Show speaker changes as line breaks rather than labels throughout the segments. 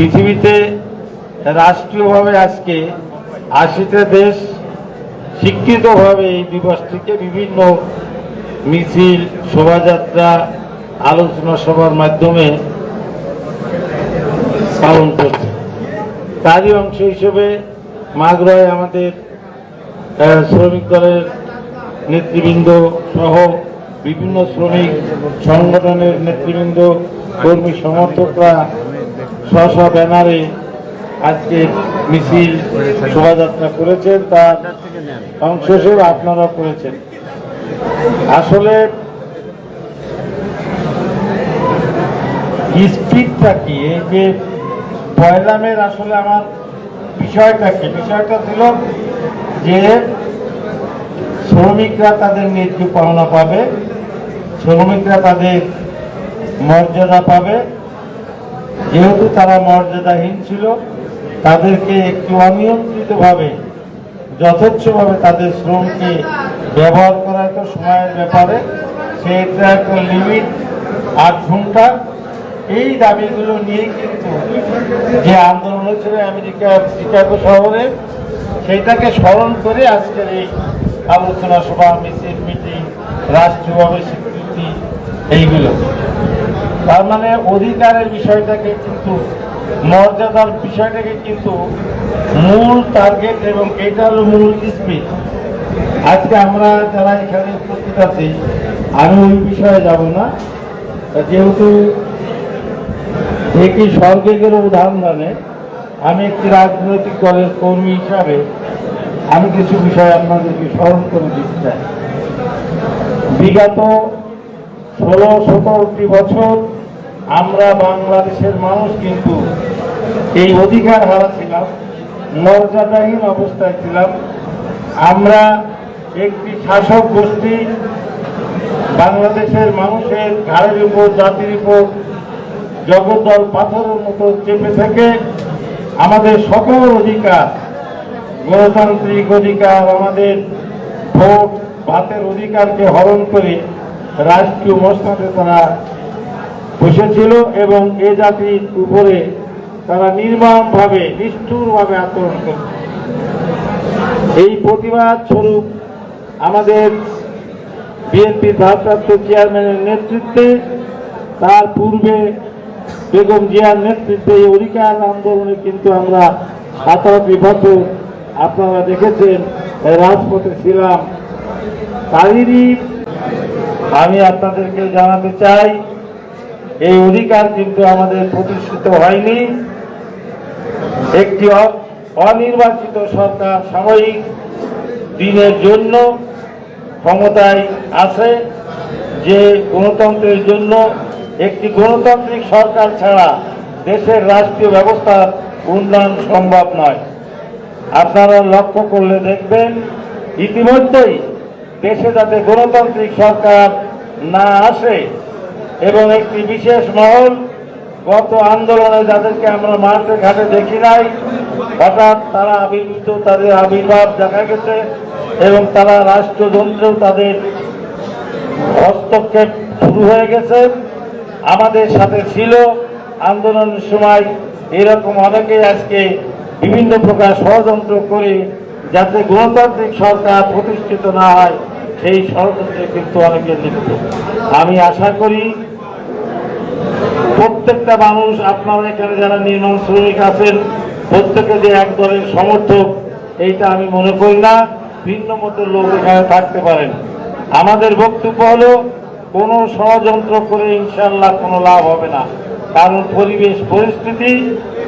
পৃথিবীতে রাষ্ট্রীয়ভাবে আজকে আশিটা দেশ শিক্ষিতভাবে এই দিবসটিকে বিভিন্ন মিছিল, শোভাযাত্রা, আলোচনা সভার মাধ্যমে পালন করছে। তারই অংশ হিসেবে মাগরায় আমাদের শ্রমিক দলের নেতৃবৃন্দ সহ বিভিন্ন শ্রমিক সংগঠনের নেতৃবৃন্দ, কর্মী সমর্থকরা স্ব ব্যানারে আজকে মিছিল, শোভাযাত্রা করেছেন, তার অংশ হিসেবে আপনারা করেছেন। আসলে স্পিডটা কি? এই যে পয়লামের আসলে আমার বিষয়টা কি? বিষয়টা ছিল যে শ্রমিকরা তাদের ন্যায্য পাওনা পাবে, শ্রমিকরা তাদের মর্যাদা পাবে যেহেতু তারা মর্যাদাহীন ছিল, তাদেরকে একটু অনিয়ন্ত্রিতভাবে, যথেচ্ছভাবে তাদের শ্রমকে ব্যবহার করা একটা সময়ের ব্যাপারে সেটা একটা লিমিট আট ঘণ্টা। এই দাবিগুলো নিয়ে কিন্তু যে আন্দোলন হয়েছিল আমেরিকা শিকাগো শহরে সেইটাকে স্মরণ করে আজকের এই আলোচনা সভা, মিছিল, মিটিং রাষ্ট্রীয়ভাবে স্বীকৃতি এইগুলো। তার মানে অধিকারের বিষয়টাকে কিন্তু, মর্যাদার বিষয়টাকে কিন্তু মূল টার্গেট এবং এটা হলো মূল স্পিড আজকে আমরা যারা এখানে উপস্থিত আছি, আমি ওই বিষয়ে যাব না। যেহেতু একটি স্বর্গের উদাহরণ দানে আমি একটি রাজনৈতিক দলের কর্মী হিসাবে আমি কিছু বিষয় আপনাদেরকে স্মরণ করে দিতে চাই। বিগত ষোলো সতেরোটি বছর আমরা বাংলাদেশের মানুষ কিন্তু এই অধিকার হারাছিলাম মর্যাদাহীন অবস্থায় ছিলাম। আমরা একটি শাসক গোষ্ঠী, বাংলাদেশের মানুষের ঘাড়ের উপর, জাতির উপর, জগদ্দল পাথরের মতো চেপে থেকে আমাদের সকল অধিকার, গণতান্ত্রিক অধিকার, আমাদের ভোট, ভাতের অধিকারকে হরণ করে রাষ্ট্রীয় মসনাদে তারা বসেছিল এবং এ জাতির উপরে তারা নির্মমভাবে, নিষ্ঠুরভাবে আচরণ করছে এই প্রতিবাদ স্বরূপ আমাদের বিএনপির ভারপ্রাপ্ত চেয়ারম্যানের নেতৃত্বে, তার পূর্বে বেগম জিয়ার নেতৃত্বে এই অধিকার আন্দোলনে কিন্তু আমরা সাতাশি বছর আপনারা দেখেছেন, রাজপথে ছিলাম। তাদেরই আমি আপনাদেরকে জানাতে চাই, এই অধিকার কিন্তু আমাদের প্রতিষ্ঠিত হয়নি। একটি অনির্বাচিত সরকার সাময়িক দিনের জন্য ক্ষমতায় আছে, যে গণতন্ত্রের জন্য একটি গণতান্ত্রিক সরকার ছাড়া দেশের রাষ্ট্রীয় ব্যবস্থার উন্নয়ন সম্ভব নয়। আপনারা লক্ষ্য করলে দেখবেন, ইতিমধ্যেই দেশে যাতে গণতান্ত্রিক সরকার না আসে এবং একটি বিশেষ মহল গত আন্দোলনে যাদেরকে আমরা মাঠে ঘাটে দেখি নাই, হঠাৎ তারা আবির্ভূত, তাদের আবির্ভাব দেখা গেছে এবং তারা রাষ্ট্রযন্ত্রেও তাদের হস্তক্ষেপ শুরু হয়ে গেছে। আমাদের সাথে ছিল আন্দোলনের সময় এরকম অনেকে, আজকে বিভিন্ন প্রকার ষড়যন্ত্র করে যাতে গণতান্ত্রিক সরকার প্রতিষ্ঠিত না হয়। সেই ষড়যন্ত্রে কিন্তু অনেকে লিপ্ত। আমি আশা করি প্রত্যেকটা মানুষ, আপনারা এখানে যারা নির্মাণ শ্রমিক আছেন, প্রত্যেকে যে এক দলের সমর্থক, এইটা আমি মনে করি না। ভিন্ন মতের লোক এখানে থাকতে পারেন। আমাদের বক্তব্য হলো, কোনো ষড়যন্ত্র করে ইনশাল্লাহ কোনো লাভ হবে না। কারণ পরিবেশ, পরিস্থিতি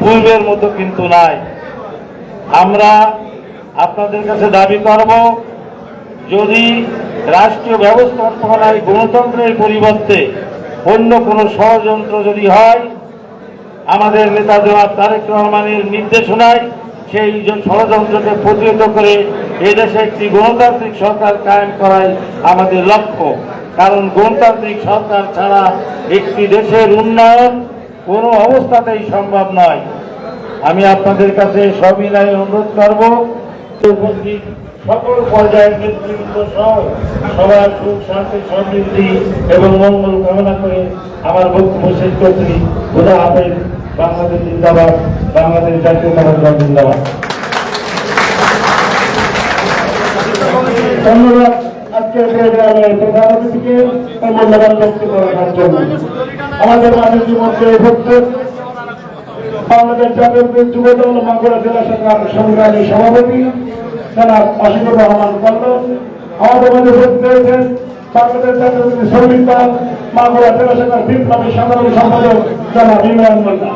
পূর্বের মতো কিন্তু নাই। আমরা আপনাদের কাছে দাবি করব যদি রাষ্ট্রীয় ব্যবস্থাপনায় গণতন্ত্রের পরিবর্তে অন্য কোনো ষড়যন্ত্র যদি হয়, আমাদের নেতা জনাব তারেক রহমানের নির্দেশনায় সেই ষড়যন্ত্রকে প্রতিহত করে এদেশে একটি গণতান্ত্রিক সরকার কায়েম করাই আমাদের লক্ষ্য। কারণ গণতান্ত্রিক সরকার ছাড়া একটি দেশের উন্নয়ন কোনো অবস্থাতেই সম্ভব নয়। আমি আপনাদের কাছে সবিনয় অনুরোধ করব উপস্থিত সকল পর্যায়ের নেতৃবৃন্দ সহ সবার সুখ, শান্তি, সমৃদ্ধি এবং মঙ্গল কামনা করে আমার বক্তব্য শেষ করছি। খোদা হাফেজ।
বাংলাদেশ জিন্দাবাদ। বাংলাদেশ জাতীয় দল জিন্দাবাদ। আমাদের বাংলাদেশ জাতীয় যুব দল, মাগুরা জেলা শাখার সংগ্রামী সভাপতি জনাব আশিকুর রহমান কল্লন আমাদের মধ্যে উপস্থিত হয়েছেন বাংলাদেশ জাতীয় শ্রমিক দল, মাগুরা জেলা শাখার বিপ্লবী সাধারণ সম্পাদক জনাব ইমরান মোল্লা